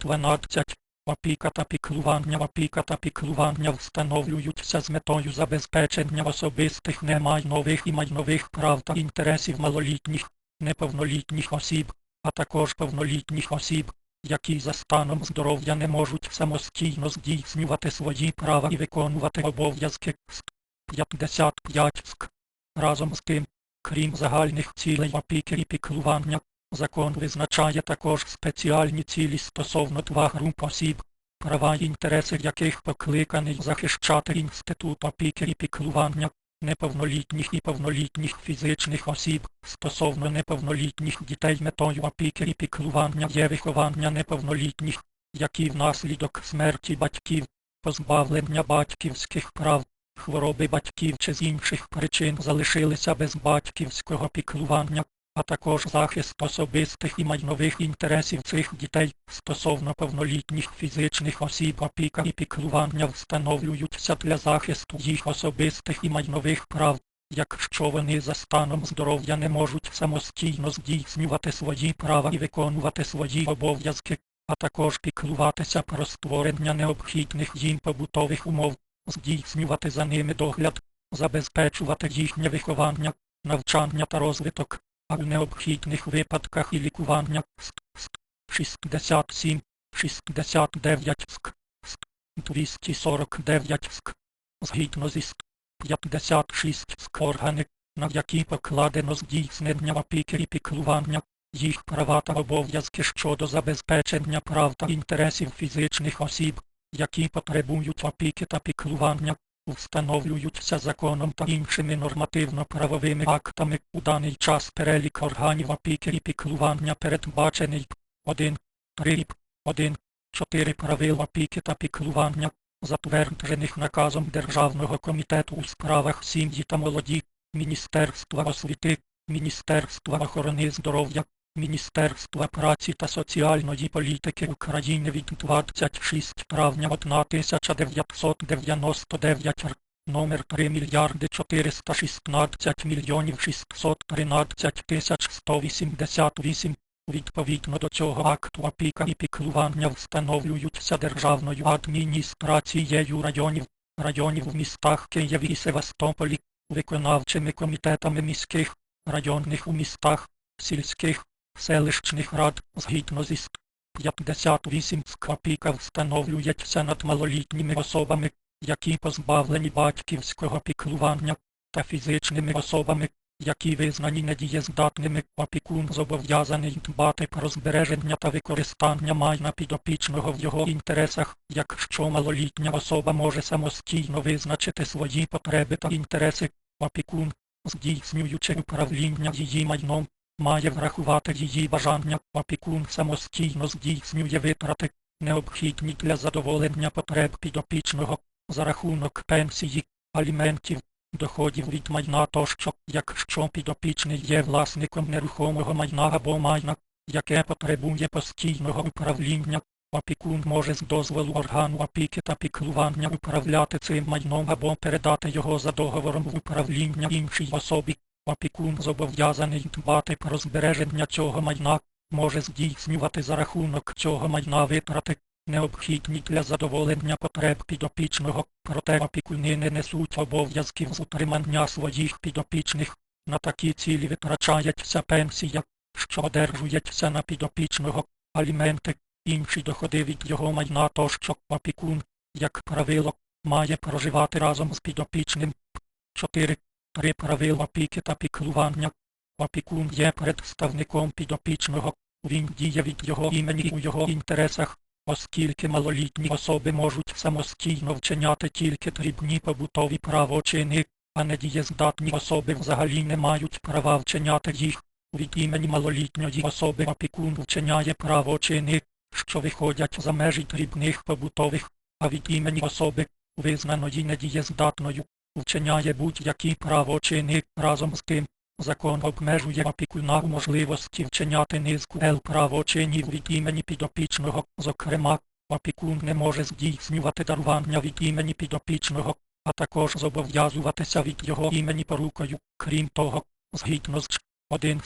12. Опіка та піклування Опіка та піклування встановлюються з метою забезпечення особистих немайнових і майнових прав та інтересів малолітніх, неповнолітніх осіб, а також повнолітніх осіб, які за станом здоров'я не можуть самостійно здійснювати свої права і виконувати обов'язки. Ст. 55 ск. Разом з тим, крім загальних цілей опіки і піклування, закон визначає також спеціальні цілі стосовно два груп осіб, права і інтереси яких покликаний захищати інститут опіки і піклування неповнолітніх і повнолітніх фізичних осіб. Стосовно неповнолітніх дітей метою опіки і піклування є виховання неповнолітніх, які внаслідок смерті батьків, позбавлення батьківських прав, хвороби батьків чи з інших причин залишилися без батьківського піклування, а також захист особистих і майнових інтересів цих дітей. Стосовно повнолітніх фізичних осіб опіка і піклування встановлюються для захисту їх особистих і майнових прав, якщо вони за станом здоров'я не можуть самостійно здійснювати свої права і виконувати свої обов'язки, а також піклуватися про створення необхідних їм побутових умов, здійснювати за ними догляд, забезпечувати їхнє виховання, навчання та розвиток, а в необхідних випадках і лікування ст, ст, 67, 69 ск, ст, 249 ск, згідно зі ст, 56 ск органи, на які покладено здійснення опіки і піклування, їх права та обов'язки щодо забезпечення прав та інтересів фізичних осіб, які потребують опіки та піклування, встановлюються законом та іншими нормативно-правовими актами. У даний час перелік органів опіки і піклування передбачений. 1, 3, 1, 4 правил опіки та піклування, затверджених наказом Державного комітету у справах сім'ї та молоді, Міністерства освіти, Міністерства охорони здоров'я, Міністерства праці та соціальної політики України від 26 травня 1999 р. Номер 3 мільярди 416 мільйонів 613 тисяч 188. Відповідно до цього акту опіка і піклування встановлюються Державною адміністрацією районів, районів в містах Києві і Севастополі, виконавчими комітетами міських, районних у містах, сільських, селищних рад згідно зі ст. 58 опіка встановлюється над малолітніми особами, які позбавлені батьківського піклування, та фізичними особами, які визнані недієздатними, опікун зобов'язаний дбати про збереження та використання майна підопічного в його інтересах, якщо малолітня особа може самостійно визначити свої потреби та інтереси, опікун, здійснюючи управління її майном, має врахувати її бажання, опікун самостійно здійснює витрати, необхідні для задоволення потреб підопічного, за рахунок пенсії, аліментів, доходів від майна тощо, якщо підопічний є власником нерухомого майна або майна, яке потребує постійного управління, опікун може з дозволу органу опіки та піклування управляти цим майном або передати його за договором в управління іншій особі. Опікун зобов'язаний дбати про збереження цього майна, може здійснювати за рахунок цього майна витрати, необхідні для задоволення потреб підопічного, проте опікуни не несуть обов'язків з утримання своїх підопічних. На такі цілі витрачається пенсія, що одержується на підопічного, аліменти, інші доходи від його майна тощо опікун, як правило, має проживати разом з підопічним. 4. Три правил опіки та піклування. Опікун є представником підопічного, він діє від його імені у його інтересах, оскільки малолітні особи можуть самостійно вчиняти тільки дрібні побутові правочини, а недієздатні особи взагалі не мають права вчиняти їх. Від імені малолітньої особи опікун вчиняє правочини, що виходять за межі дрібних побутових, а від імені особи, визнаної недієздатною, вчиняє будь-які правочини разом з тим. Закон обмежує опікуна у можливості вчиняти низку ел правочинів від імені підопічного, зокрема, опікун не може здійснювати дарування від імені підопічного, а також зобов'язуватися від його імені порукою, крім того, згідно з 1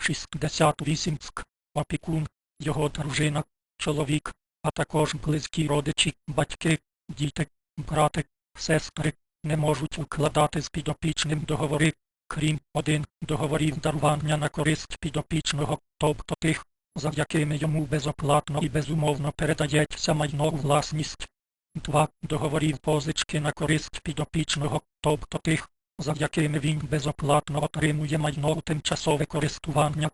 68 ск, опікун, його дружина, чоловік, а також близькі родичі, батьки, діти, брати, сестри не можуть укладати з підопічним договори, крім один договорів дарування на користь підопічного, тобто тих, за якими йому безоплатно і безумовно передається майно у власність. 2. Договорів позички на користь підопічного, тобто тих, за якими він безоплатно отримує майно у тимчасове користування.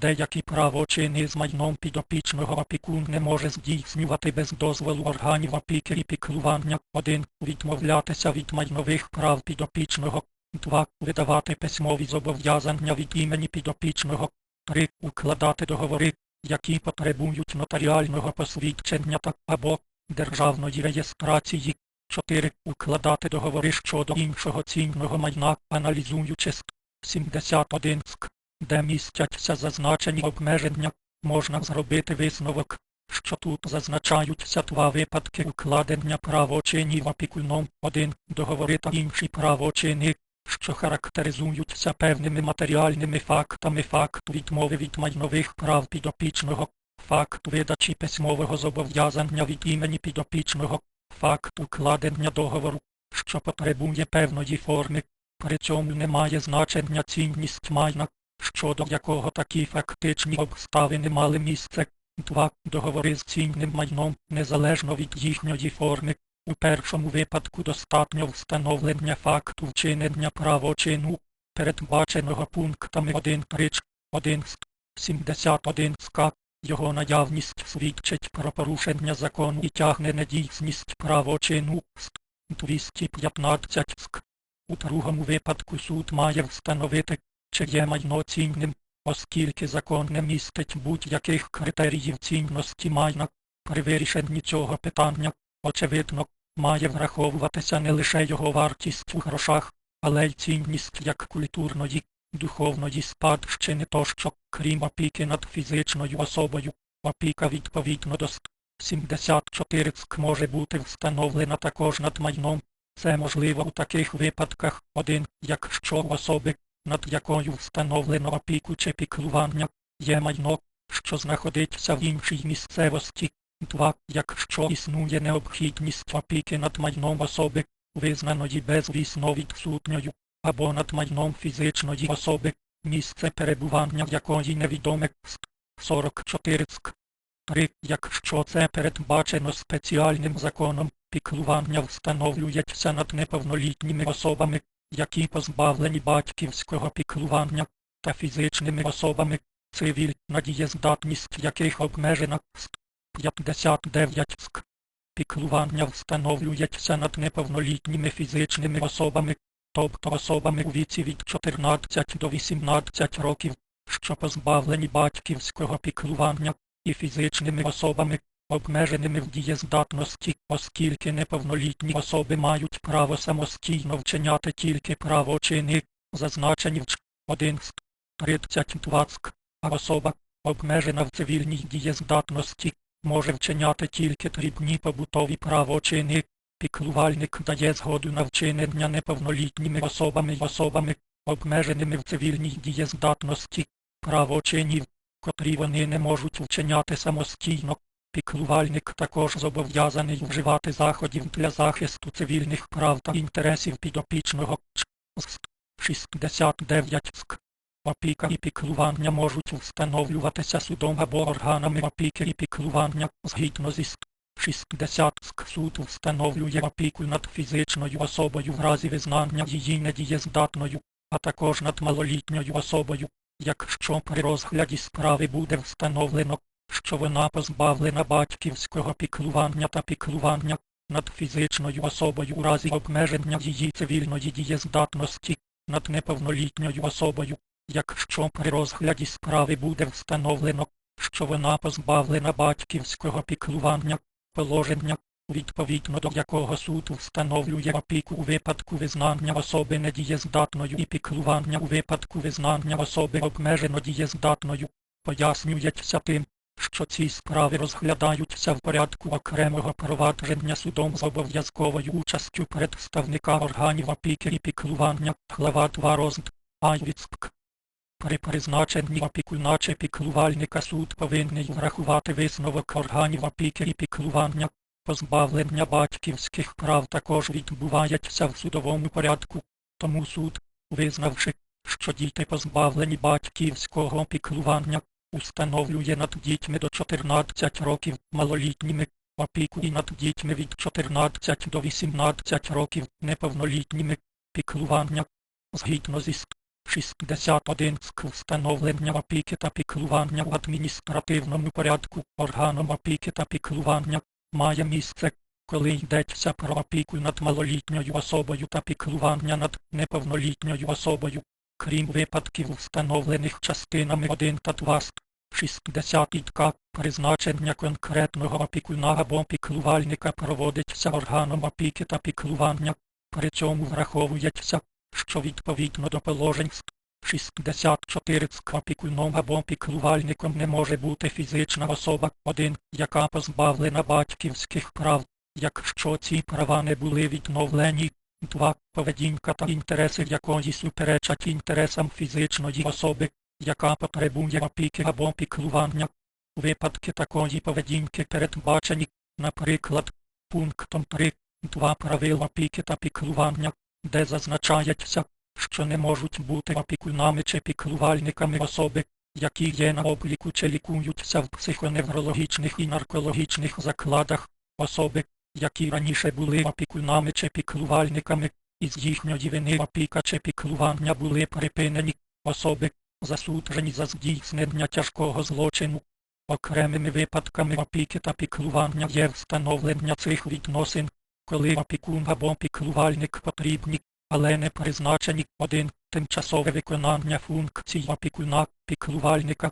Деякі правочини з майном підопічного опікун не може здійснювати без дозволу органів опіки і піклування. 1. Відмовлятися від майнових прав підопічного. 2. Видавати письмові зобов'язання від імені підопічного. 3. Укладати договори, які потребують нотаріального посвідчення та або державної реєстрації. 4. Укладати договори щодо іншого цінного майна, аналізуючи ст 71 ск, де містяться зазначені обмеження, можна зробити висновок, що тут зазначаються два випадки укладення правочинів опікуном 1. Договори та інші правочини, що характеризуються певними матеріальними фактами факт відмови від майнових прав підопічного, факт видачі письмового зобов'язання від імені підопічного, факт укладення договору, що потребує певної форми, при цьому не має значення цінність майна, щодо якого такі фактичні обставини мали місце. 2. Договори з цінним майном незалежно від їхньої форми. У першому випадку достатньо встановлення факту вчинення правочину, передбаченого пунктами 1 рич, 1 ст, 71 СК. Його наявність свідчить про порушення закону і тягне недійсність правочину ст, 215 СК. У другому випадку суд має встановити, чи є майно цінним, оскільки закон не містить будь-яких критеріїв цінності майна. При вирішенні цього питання, очевидно, має враховуватися не лише його вартість у грошах, але й цінність як культурної, духовної спадщини тощо, крім опіки над фізичною особою. Опіка відповідно до ст. 74 СК може бути встановлена також над майном. Це можливо у таких випадках, один, якщо особи, над якою встановлено опіку чи піклування, є майно, що знаходиться в іншій місцевості. 2. Якщо існує необхідність опіки над майном особи, визнаної безвісно відсутньою, або над майном фізичної особи, місце перебування якої невідоме ст. 44 ск. 3. Якщо це передбачено спеціальним законом, піклування встановлюється над неповнолітніми особами, які позбавлені батьківського піклування, та фізичними особами, цивільна дієздатність яких обмежена ст. 59 ск. Піклування встановлюється над неповнолітніми фізичними особами, тобто особами у віці від 14 до 18 років, що позбавлені батьківського піклування, і фізичними особами, обмеженими в дієздатності, оскільки неповнолітні особи мають право самостійно вчиняти тільки правочини, зазначені в Ч. 1 ст. 32 ск, а особа, обмежена в цивільній дієздатності, може вчиняти тільки дрібні побутові правочини. Піклувальник дає згоду на вчинення неповнолітніми особами й особами, обмеженими в цивільній дієздатності, правочинів, котрі вони не можуть вчиняти самостійно. Піклувальник також зобов'язаний вживати заходів для захисту цивільних прав та інтересів підопічного Ч. 69 ск. Опіка і піклування можуть встановлюватися судом або органами опіки і піклування згідно зі ст. 60 ск. Суд встановлює опіку над фізичною особою в разі визнання її недієздатною, а також над малолітньою особою, якщо при розгляді справи буде встановлено, що вона позбавлена батьківського піклування та піклування над фізичною особою у разі обмеження її цивільної дієздатності, над неповнолітньою особою, якщо при розгляді справи буде встановлено, що вона позбавлена батьківського піклування, положення, відповідно до якого суд встановлює опіку у випадку визнання особи недієздатною і піклування у випадку визнання особи обмежено дієздатною, пояснюється тим, що ці справи розглядаються в порядку окремого провадження судом з обов'язковою участю представника органів опіки і піклування, глава 2 розд, Айвіцк, При призначенні опікуна чи піклувальника суд повинен врахувати висновок органів опіки і піклування. Позбавлення батьківських прав також відбувається в судовому порядку, тому суд, визнавши, що діти позбавлені батьківського піклування, установлює над дітьми до 14 років малолітніми опіку і над дітьми від 14 до 18 років неповнолітніми піклування. Згідно зі ст- 61 ск встановлення опіки та піклування в адміністративному порядку органом опіки та піклування має місце, коли йдеться про опіку над малолітньою особою та піклування над неповнолітньою особою, крім випадків, встановлених частинами 1 та 2 ст. 60 ітка призначення конкретного опікуна або піклувальника проводиться органом опіки та піклування, при цьому враховується, що відповідно до положень 64 з опікуном або піклувальником не може бути фізична особа 1, яка позбавлена батьківських прав, якщо ці права не були відновлені. 2. Поведінка та інтереси якої суперечать інтересам фізичної особи, яка потребує опіки або піклування. Випадки такої поведінки передбачені, наприклад, пунктом 3, 2 правил опіки та піклування, де зазначається, що не можуть бути опікунами чи піклувальниками особи, які є на обліку чи лікуються в психоневрологічних і наркологічних закладах, особи, які раніше були опікунами чи піклувальниками, із їхньої вини опіка чи піклування були припинені, особи, засуджені за здійснення тяжкого злочину. Окремими випадками опіки та піклування є встановлення цих відносин, коли опікун або піклувальник потрібні, але не призначені один тимчасове виконання функцій опікуна піклувальника.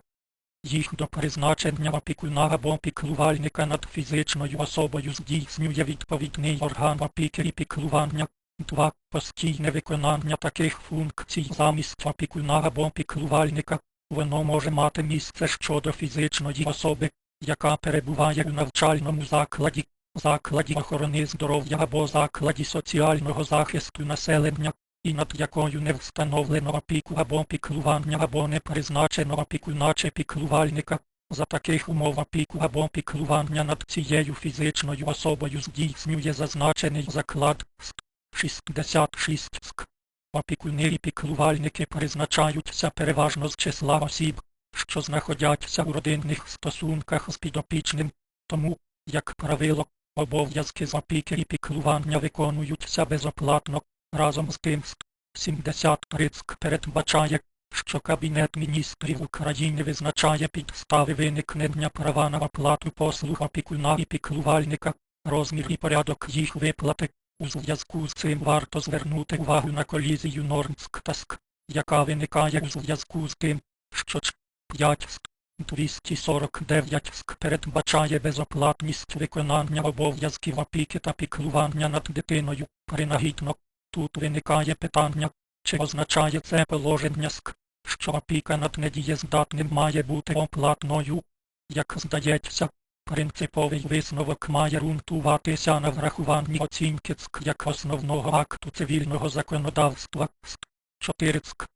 Їх до призначення опікуна або піклувальника над фізичною особою здійснює відповідний орган опіки і піклування. 2. Постійне виконання таких функцій замість опікуна або піклувальника. Воно може мати місце щодо фізичної особи, яка перебуває у навчальному закладі, закладі охорони здоров'я або закладі соціального захисту населення, і над якою не встановлено опіку або піклування або не призначено опікуна чи піклувальника. За таких умов опіку або піклування над цією фізичною особою здійснює зазначений заклад ст. 66 ск. Опікуни і піклувальники призначаються переважно з числа осіб, що знаходяться у родинних стосунках з підопічним, тому, як правило, обов'язки з опіки і піклування виконуються безоплатно, разом з тим ст. 73 передбачає, що Кабінет міністрів України визначає підстави виникнення права на оплату послуг опікуна і піклувальника, розмір і порядок їх виплати. У зв'язку з цим варто звернути увагу на колізію норм СК та СК, яка виникає у зв'язку з тим, що Ч 5 СК 249 СК передбачає безоплатність виконання обов'язків опіки та піклування над дитиною. Принагідно, тут виникає питання, чи означає це положення СК, що опіка над недієздатним має бути оплатною. Як здається, Принциповий висновок має ґрунтуватися на врахуванні оцінки ЦК як основного акту цивільного законодавства СТ 4 ЦК.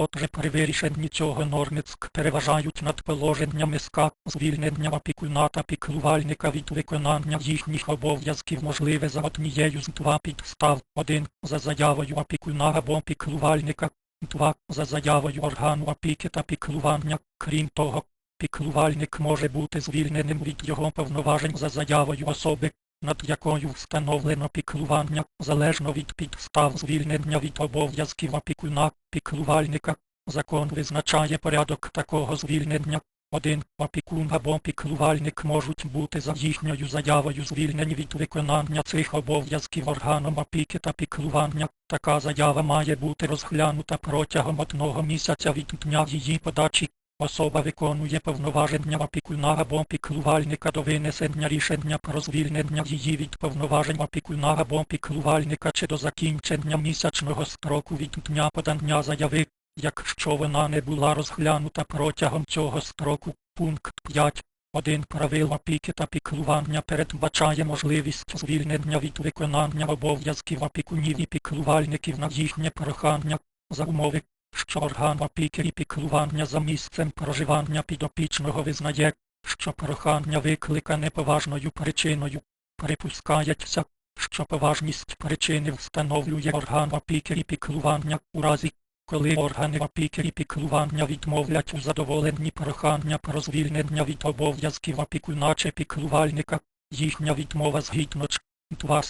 Отже, при вирішенні цього норми ЦК переважають над положеннями СК звільнення опікуна та піклувальника від виконання їхніх обов'язків можливе за однією з два підстав. 1. За заявою опікуна або піклувальника. 2. За заявою органу опіки та піклування. Крім того, Піклувальник може бути звільненим від його повноважень за заявою особи, над якою встановлено піклування, залежно від підстав звільнення від обов'язків опікуна, піклувальника. Закон визначає порядок такого звільнення. 1. Опікун або піклувальник можуть бути за їхньою заявою звільнені від виконання цих обов'язків органом опіки та піклування. Така заява має бути розглянута протягом одного місяця від дня її подачі. Особа виконує повноваження опікуна або піклувальника до винесення рішення про звільнення її від повноважень опікуна або піклувальника чи до закінчення місячного строку від дня подання заяви, якщо вона не була розглянута протягом цього строку. Пункт 5. Один правил опіки та піклування передбачає можливість звільнення від виконання обов'язків опікунів і піклувальників на їхнє прохання за умови, що орган опіки і піклування за місцем проживання підопічного визнає, що прохання викликане поважною причиною, припускається, що поважність причини встановлює орган опіки і піклування у разі, коли органи опіки і піклування відмовлять у задоволенні прохання про звільнення від обов'язків опікуна чи піклувальника, їхня відмова згідно ч. 2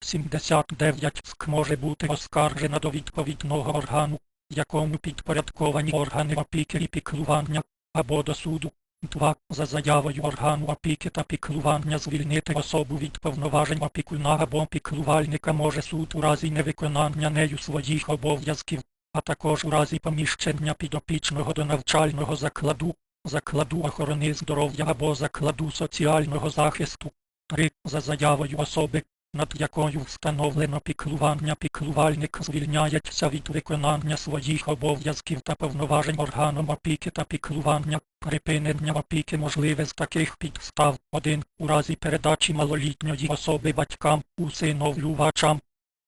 79 СК може бути оскаржена до відповідного органу, якому підпорядковані органи опіки і піклування, або до суду. 2. За заявою органу опіки та піклування звільнити особу від повноважень опікуна або піклувальника може суд у разі невиконання нею своїх обов'язків, а також у разі поміщення підопічного до навчального закладу, закладу охорони здоров'я або закладу соціального захисту. 3. За заявою особи, над якою встановлено піклування піклувальник звільняється від виконання своїх обов'язків та повноважень органом опіки та піклування, припинення опіки можливе з таких підстав 1. У разі передачі малолітньої особи батькам, усиновлювачам,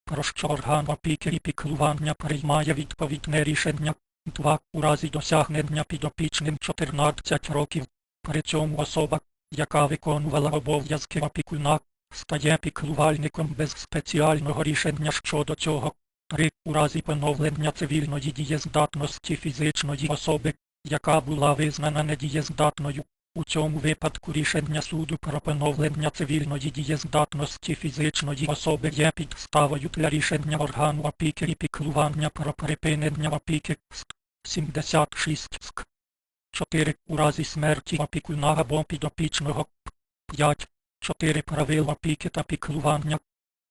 про що орган опіки і піклування приймає відповідне рішення. 2. У разі досягнення підопічним 14 років. При цьому особа, яка виконувала обов'язки опікуна, стає піклувальником без спеціального рішення щодо цього. 3. У разі поновлення цивільної дієздатності фізичної особи, яка була визнана недієздатною. У цьому випадку рішення суду про поновлення цивільної дієздатності фізичної особи є підставою для рішення органу опіки і піклування про припинення опіки. Ст. 76 СК. 4. У разі смерті опікуна або підопічного. 5. 4 правил опіки та піклування.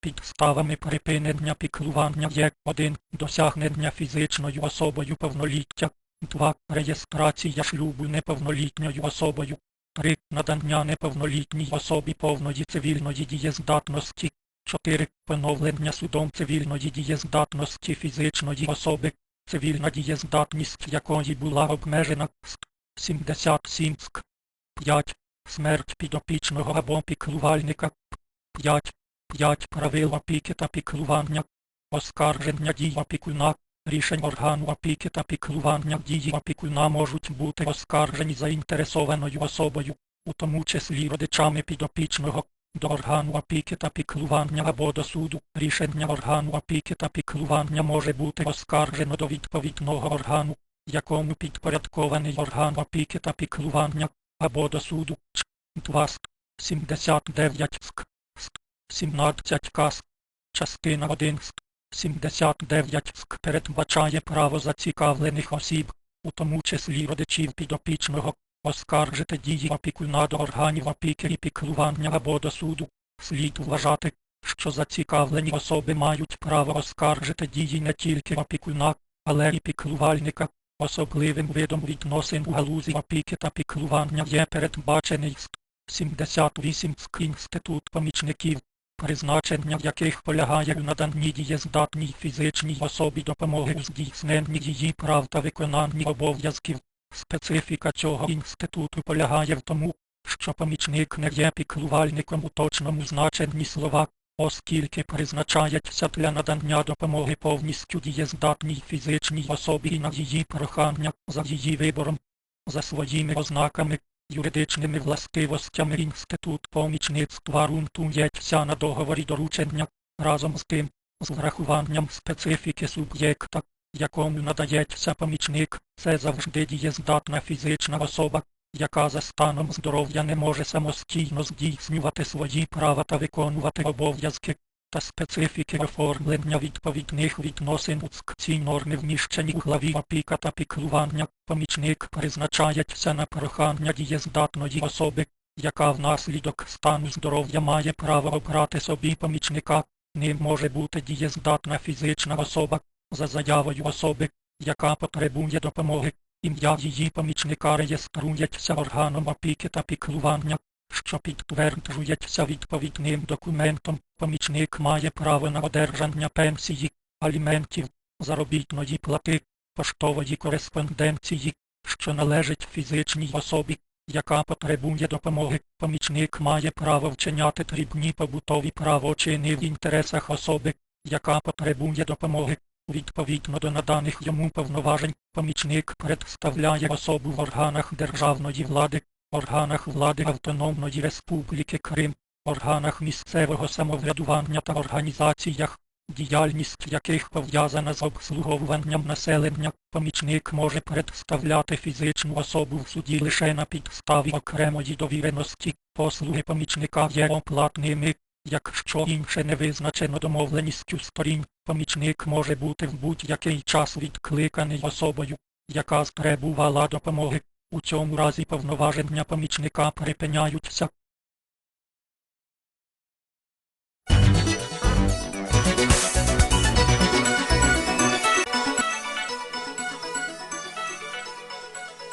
Підставами припинення піклування є 1. Досягнення фізичною особою повноліття, 2. Реєстрація шлюбу неповнолітньою особою, 3. Надання неповнолітній особі повної цивільної дієздатності, 4. Поновлення судом цивільної дієздатності фізичної особи, цивільна дієздатність якої була обмежена з 77 ск. 5. Смерть підопічного або піклувальника. 5. 5 правил опіки та піклування. Оскарження дій опікуна. Рішень органу опіки та піклування дії опікуна можуть бути оскаржені заінтересованою особою, у тому числі родичами підопічного, до органу опіки та піклування або до суду. Рішення органу опіки та піклування може бути оскаржено до відповідного органу, якому підпорядкований орган опіки та піклування, або до суду. Ч. 2 ст. 79 ск. ст. 17 кас. Частина 1 ст. 79 СК передбачає право зацікавлених осіб, у тому числі родичів підопічного, оскаржити дії опікуна до органів опіки і піклування або до суду. Слід вважати, що зацікавлені особи мають право оскаржити дії не тільки опікуна, але й піклувальника. Особливим видом відносин у галузі опіки та піклування є передбачений ст. 78 інститут помічників призначення яких полягає в наданні дієздатній фізичній особі допомоги у здійсненні її прав та виконанні обов'язків. Специфіка цього інституту полягає в тому, що помічник не є піклувальником у точному значенні слова, оскільки призначається для надання допомоги повністю дієздатній фізичній особі на її прохання за її вибором, за своїми ознаками, юридичними властивостями інститут помічництва ґрунтується на договорі доручення, разом з тим, з врахуванням специфіки суб'єкта, якому надається помічник, це завжди дієздатна фізична особа, яка за станом здоров'я не може самостійно здійснювати свої права та виконувати обов'язки. Та специфіки оформлення відповідних відносин. У ці норми вміщені у главі опіка та піклування, помічник призначається на прохання дієздатної особи, яка внаслідок стану здоров'я має право обрати собі помічника, ним може бути дієздатна фізична особа, за заявою особи, яка потребує допомоги, ім'я її помічника реєструється органом опіки та піклування, що підтверджується відповідним документом, помічник має право на одержання пенсії, аліментів, заробітної плати, поштової кореспонденції, що належить фізичній особі, яка потребує допомоги. Помічник має право вчиняти дрібні побутові правочини в інтересах особи, яка потребує допомоги. Відповідно до наданих йому повноважень, помічник представляє особу в органах державної влади, органах влади Автономної Республіки Крим, органах місцевого самоврядування та організаціях, діяльність яких пов'язана з обслуговуванням населення, помічник може представляти фізичну особу в суді лише на підставі окремої довіреності, послуги помічника є оплатними. Якщо інше не визначено домовленістю сторін, помічник може бути в будь-який час відкликаний особою, яка стребувала допомоги. У цьому разі повноваження помічника припиняються,